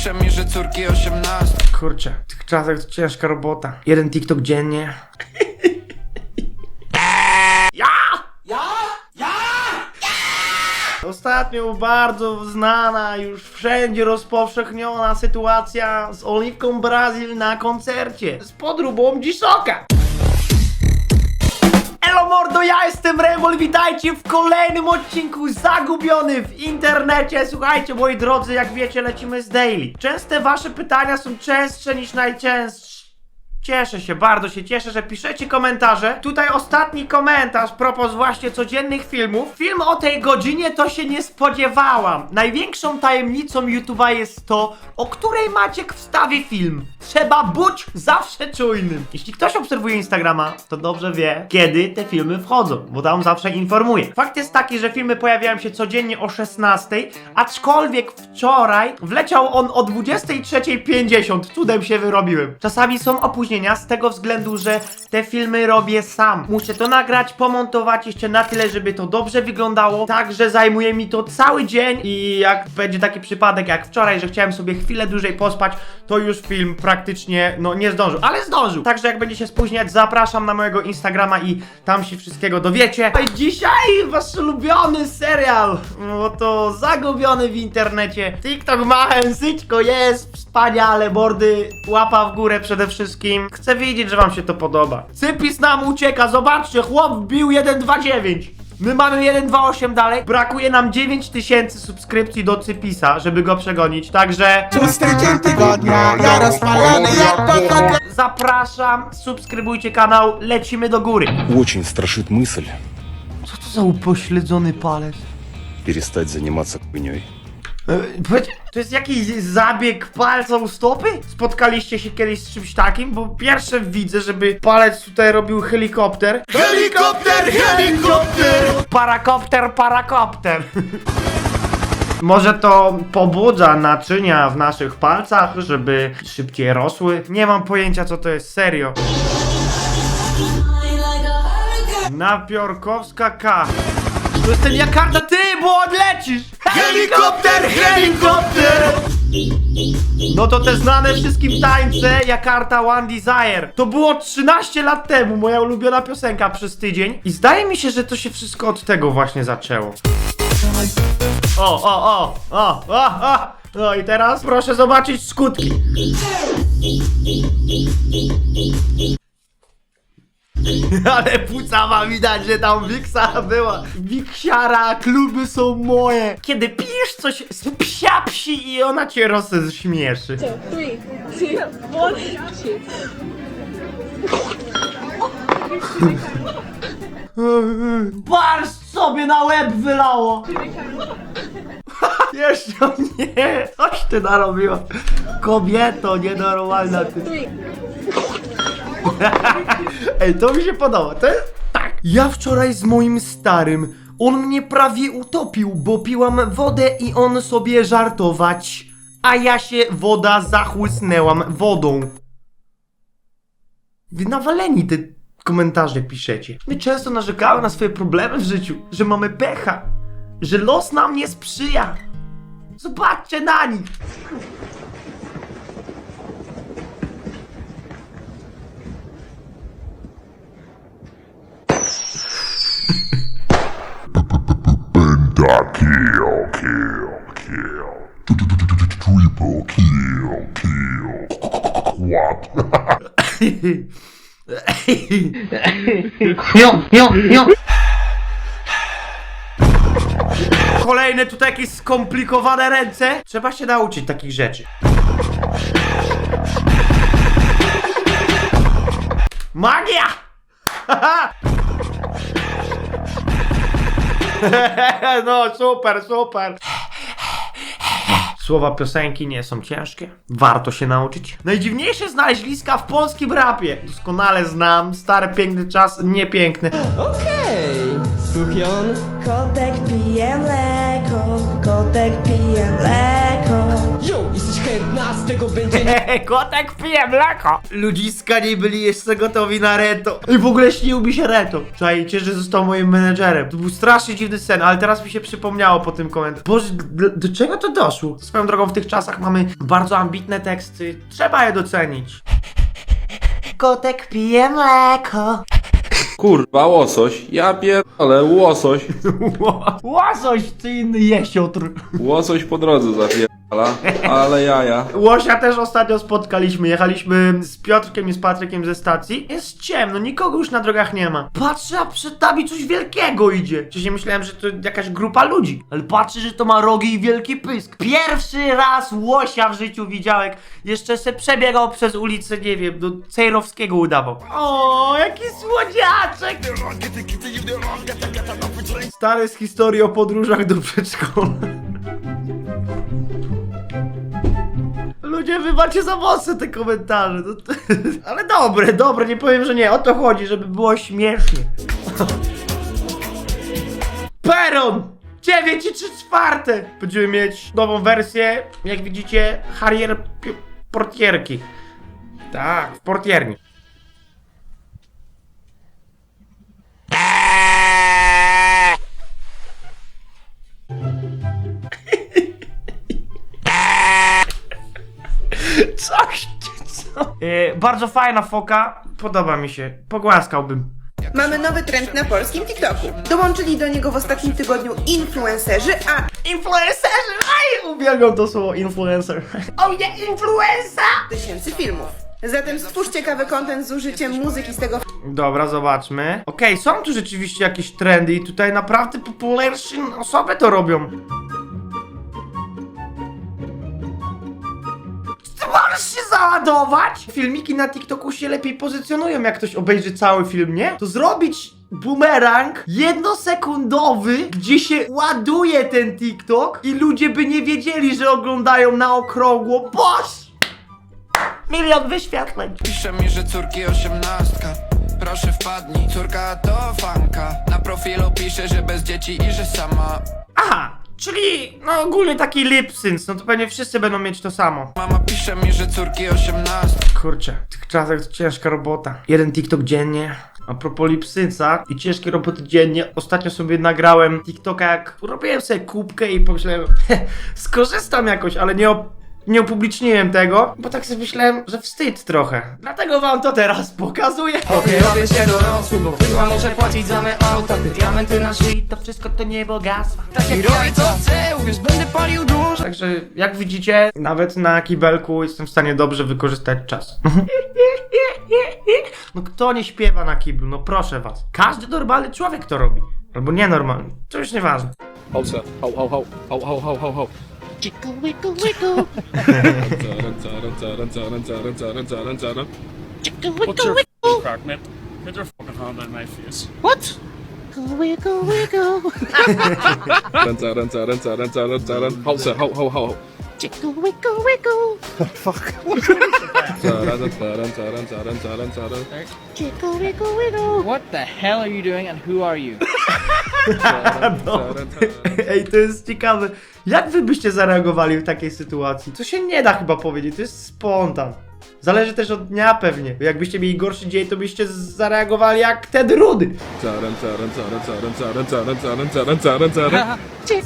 pisze mi, że córki 18 Kurczę, w tych czasach to ciężka robota. Jeden TikTok dziennie. ja! Ja! Ja! Ostatnio bardzo znana, już wszędzie rozpowszechniona sytuacja z Oliwką Brazil na koncercie z podróbą Dzisoka. Elo mordo, ja jestem Remol, witajcie w kolejnym odcinku Zagubiony w internecie. Słuchajcie, moi drodzy, jak wiecie, lecimy z daily. Częste wasze pytania są częstsze niż najczęstsze. Cieszę się, bardzo się cieszę, że piszecie komentarze. Tutaj ostatni komentarz propos właśnie codziennych filmów. Film o tej godzinie to się nie spodziewałam. Największą tajemnicą YouTube'a jest to, o której Maciek wstawi film. Trzeba być zawsze czujnym. Jeśli ktoś obserwuje Instagrama, to dobrze wie, kiedy te filmy wchodzą, bo tam zawsze informuję. Fakt jest taki, że filmy pojawiają się codziennie o 16, aczkolwiek wczoraj wleciał on o 23.50. Cudem się wyrobiłem. Czasami są opóźnienia z tego względu, że te filmy robię sam. Muszę to nagrać, pomontować jeszcze na tyle, żeby to dobrze wyglądało. Także zajmuje mi to cały dzień i jak będzie taki przypadek jak wczoraj, że chciałem sobie chwilę dłużej pospać, to już film praktycznie no nie zdążył, ale zdążył. Także jak będzie się spóźniać, zapraszam na mojego Instagrama i tam się wszystkiego dowiecie. I dzisiaj wasz ulubiony serial, no to zagubiony w internecie. TikTok ma syćko jest wspaniale, bordy, łapa w górę przede wszystkim. Chcę wiedzieć, że wam się to podoba. Cypis nam ucieka, zobaczcie, chłop wbił 1.29. My mamy 1.28 dalej. Brakuje nam 9000 subskrypcji do Cypisa, żeby go przegonić. Także Szósty dzień tygodnia, ja rozpalony jak pochodnia zapraszam, subskrybujcie kanał, lecimy do góry. Очень страшит мысль Co to za upośledzony palec? перестать заниматься хуйней. To jest jakiś zabieg palca u stopy? Spotkaliście się kiedyś z czymś takim? Bo pierwsze widzę, żeby palec tutaj robił helikopter. Helikopter, helikopter! Parakopter, parakopter. Może to pobudza naczynia w naszych palcach, żeby szybciej rosły? Nie mam pojęcia co to jest, serio. Napiorkowska K. To jest ten Jakarta, ty, bo odlecisz! Helikopter, helikopter! No to te znane wszystkim tańce Jakarta One Desire. To było 13 lat temu, moja ulubiona piosenka przez tydzień. I zdaje mi się, że to się wszystko od tego właśnie zaczęło. O, o, o, o, o, o! No i teraz proszę zobaczyć skutki. Ale pucama widać, że tam Wiksa była. Wiksiara, kluby są moje. Kiedy pijesz coś z psia psi i ona cię rozśmieszy. three, two, one, shoot. Barsz sobie na łeb wylało. Jeszcze nie, coś ty narobiła. Kobieto, nienormalna ty. Three. Ej, to mi się podoba, to jest tak. Ja wczoraj z moim starym, on mnie prawie utopił, bo piłam wodę i on sobie żartować, a ja się woda zachłysnęłam wodą. Wy nawaleni te komentarze piszecie. My często narzekamy na swoje problemy w życiu, że mamy pecha, że los nam nie sprzyja. Zobaczcie na nich. Penta kill, kill, kill Triple kill, kill What? Kolejne tutaj jakieś skomplikowane ręce. Trzeba się nauczyć takich rzeczy. Magia! no super, super. Słowa piosenki nie są ciężkie. Warto się nauczyć. Najdziwniejsze znaleźliska w polskim rapie. Doskonale znam. Stary, piękny czas, niepiękny. Kotek pije mleko, kotek pije mleko. 15 będzie Kotek pije mleko! Ludziska nie byli jeszcze gotowi na Reto. I w ogóle śnił mi się Reto. Czajcie, że został moim menedżerem. To był strasznie dziwny sen, ale teraz mi się przypomniało po tym komentarzu. Boże, do, do czego to doszło? Swoją drogą w tych czasach mamy bardzo ambitne teksty. Trzeba je docenić. Kotek pije mleko. Kurwa, łosoś. Ja pierdolę, łosoś. Łasoś, ty inny jesiotr. Łosoś po drodze zapierdala. Ale jaja. Łosia też ostatnio spotkaliśmy. Jechaliśmy z Piotrkiem i z Patrykiem ze stacji. Jest ciemno, nikogo już na drogach nie ma. Patrzę, a przed nami coś wielkiego idzie. Wcześniej myślałem, że to jakaś grupa ludzi. Ale patrzę, że to ma rogi i wielki pysk. Pierwszy raz łosia w życiu widziałem. Jeszcze se przebiegał przez ulicę, nie wiem, do Cejrowskiego udawał. O, jaki słodziaczek! Stary z historii o podróżach do przedszkola. Ludzie, wy macie za mocne te komentarze. To... Ale dobre, dobre, nie powiem, że nie. O to chodzi, żeby było śmiesznie. Peron! 9 i 3 czwarte! Będziemy mieć nową wersję, jak widzicie, Harrier portierki. Tak, w portierni. Coś, co? E, bardzo fajna foka, podoba mi się, pogłaskałbym. Mamy nowy trend na polskim TikToku. Dołączyli do niego w ostatnim tygodniu influencerzy, a Influencerzy! Aj, uwielbiam to słowo influencer. O nie, influencer! tysięcy filmów. Zatem stwórz ciekawy content z użyciem muzyki z tego Dobra, zobaczmy. Okej, są tu rzeczywiście jakieś trendy i tutaj naprawdę popularne osoby to robią. Możesz się załadować? Filmiki na TikToku się lepiej pozycjonują, jak ktoś obejrzy cały film, nie? To zrobić bumerang jednosekundowy, gdzie się ładuje ten TikTok i ludzie by nie wiedzieli, że oglądają na okrągło. Boż! Milion wyświetleń. Pisze mi, że córki osiemnastka Proszę wpadnij, córka to fanka Na profilu pisze, że bez dzieci i że sama Aha, czyli no ogólnie taki lip sync, no to pewnie wszyscy będą mieć to samo. Mama pisze mi, że córki osiemnastka Kurczę, w tych czasach to ciężka robota. Jeden TikTok dziennie. A propos lip synca i ciężkie roboty dziennie, ostatnio sobie nagrałem TikToka jak robiłem sobie kubkę i pomyślałem, skorzystam jakoś, ale nie, op- nie upubliczniłem tego, bo tak sobie myślałem, że wstyd trochę. Dlatego wam to teraz pokazuję. Okej, robię się dorosły, bo chyba muszę płacić za me auta Te diamenty na szyi To wszystko to nie bogactwa. Tak jak robię co chcę, uwierz, będę palił dużo Także jak widzicie, nawet na kibelku jestem w stanie dobrze wykorzystać czas. No kto nie śpiewa na kiblu? No proszę was. Każdy normalny człowiek to robi. Albo nienormalny. To już nieważne. Hał, hał, hał, hał, hał, hał, hał, hał. Jiggle wiggle wiggle. Jiggle What's wiggle your wiggle. crack. Get your fucking hand my face. What? Wiggle, wiggle wiggle. 等着等着等着等着等着，好吃好好好。Hał, hał, hał. Fuck. Ręce, ręce, ręce, ręce. What the hell are you doing and who are you? Ej, to jest ciekawe. Jak wy byście zareagowali w takiej sytuacji? To się nie da chyba powiedzieć, to jest spontan. Zależy też od dnia pewnie. Jakbyście mieli gorszy dzień, to byście zareagowali jak Ted Rudy. Ręce, ręce, ręce, ręce, ręce, ręce, ręce, ręce, ręce, ręce.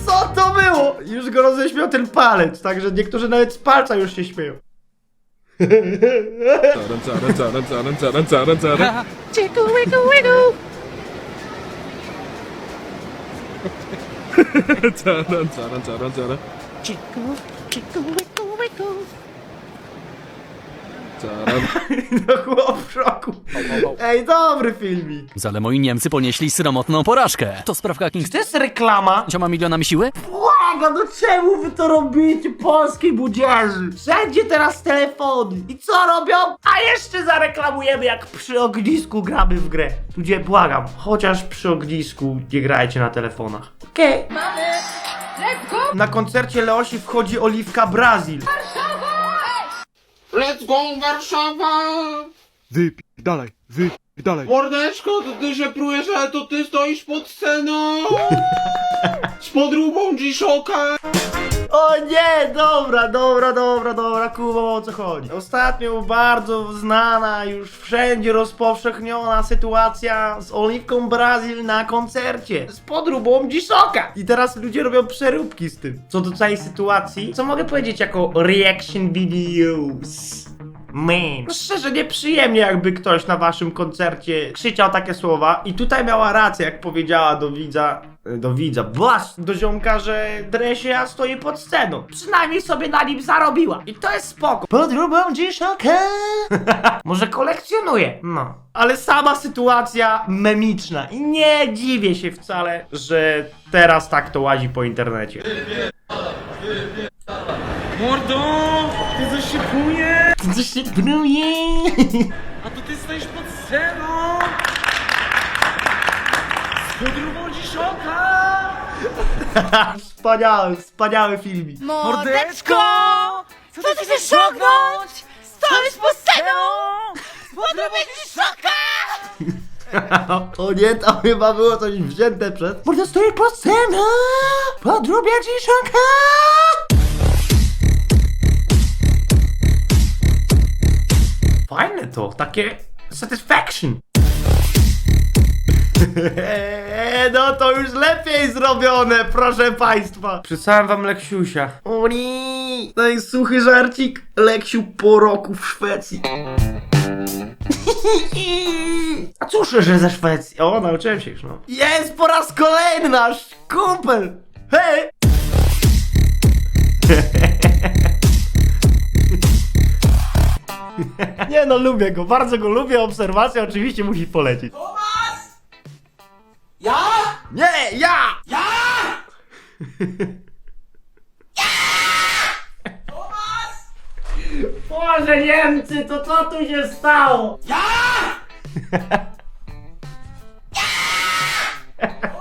Co to było? Już go roześmiał ten palec, także niektórzy nawet z palca już się śmieją. Ręce, ręce, ręce, ręce, ręce, ręce, ręce. Ręce, ręce, ręce, ręce, ręce. No chłop w szoku. Ej, dobry filmik. Ale moi Niemcy ponieśli sromotną porażkę. To sprawka Czy to jest reklama? 50 milionami siły? Błagam, no czemu wy to robicie, polskiej budzierzy? Wszędzie teraz telefony. I co robią? A jeszcze zareklamujemy, jak przy ognisku gramy w grę. Ludzie, błagam, chociaż przy ognisku nie grajcie na telefonach. Okej. Na koncercie Leosi wchodzi Oliwka Brazil. Let's go Warszawa! Dalej, wy, dalej. Mordeczko, to ty się prujesz, ale to ty stoisz pod sceną! Z podróbą G-Shocka! O nie, dobra, dobra, dobra, dobra, kumam o co chodzi. Ostatnio bardzo znana, już wszędzie rozpowszechniona sytuacja z Oliwką Brazil na koncercie z podróbą Dzisoka. I teraz ludzie robią przeróbki z tym. Co do całej sytuacji, co mogę powiedzieć jako reaction videos? Man. No szczerze, nieprzyjemnie jakby ktoś na waszym koncercie krzyczał takie słowa i tutaj miała rację, jak powiedziała do widza, e, do widza, błasz, do ziomka, że Dresia stoi pod sceną. Przynajmniej sobie na nim zarobiła. I to jest spoko. Podróbą dziesiątkę. Może kolekcjonuje. No. Ale sama sytuacja memiczna i nie dziwię się wcale, że teraz tak to łazi po internecie. Mordo! Ty coś Co się bruje? A to ty stoisz pod sceną! Z podróbą dziszoka! Wspaniały, wspaniały filmik. Mordeczko! Co ty chcesz osiągnąć? Stoisz pod sceną! Z podróbą dziszoka! O nie, to chyba było coś wzięte przez... Można stoi pod sceną! Podrubia dziesiątka! Fajne to, takie satisfaction. No to już lepiej zrobione, proszę państwa. Przysłałem wam Leksiusia. O nie, to jest suchy żarcik. Leksiu po roku w Szwecji. A cóż, że ze Szwecji? O, nauczyłem się już, no. Jest po raz kolejny nasz kumpel! Hej! Nie no, lubię go, bardzo go lubię, obserwacja oczywiście musi polecieć. Tomas! Ja? Nie, ja! Ja! Boże Niemcy, to co tu się stało? Ja!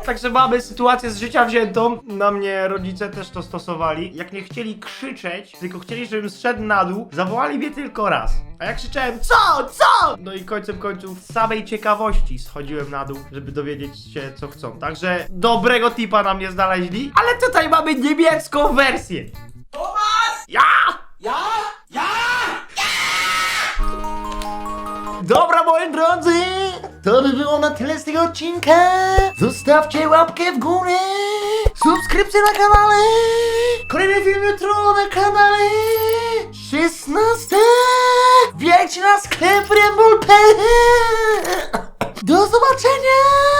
Także mamy sytuację z życia wziętą. Na mnie rodzice też to stosowali. Jak nie chcieli krzyczeć, tylko chcieli, żebym zszedł na dół, zawołali mnie tylko raz. A jak krzyczałem, co, co? No i końcem końców z samej ciekawości schodziłem na dół, żeby dowiedzieć się, co chcą. Także dobrego tipa na mnie znaleźli. Ale tutaj mamy niemiecką wersję. To by było na tyle z tego odcinka. Zostawcie łapkę w górę, subskrypcję na kanale. Kolejny film jutro na kanale 16. Wbijajcie na sklep Rumble.pl. Do zobaczenia!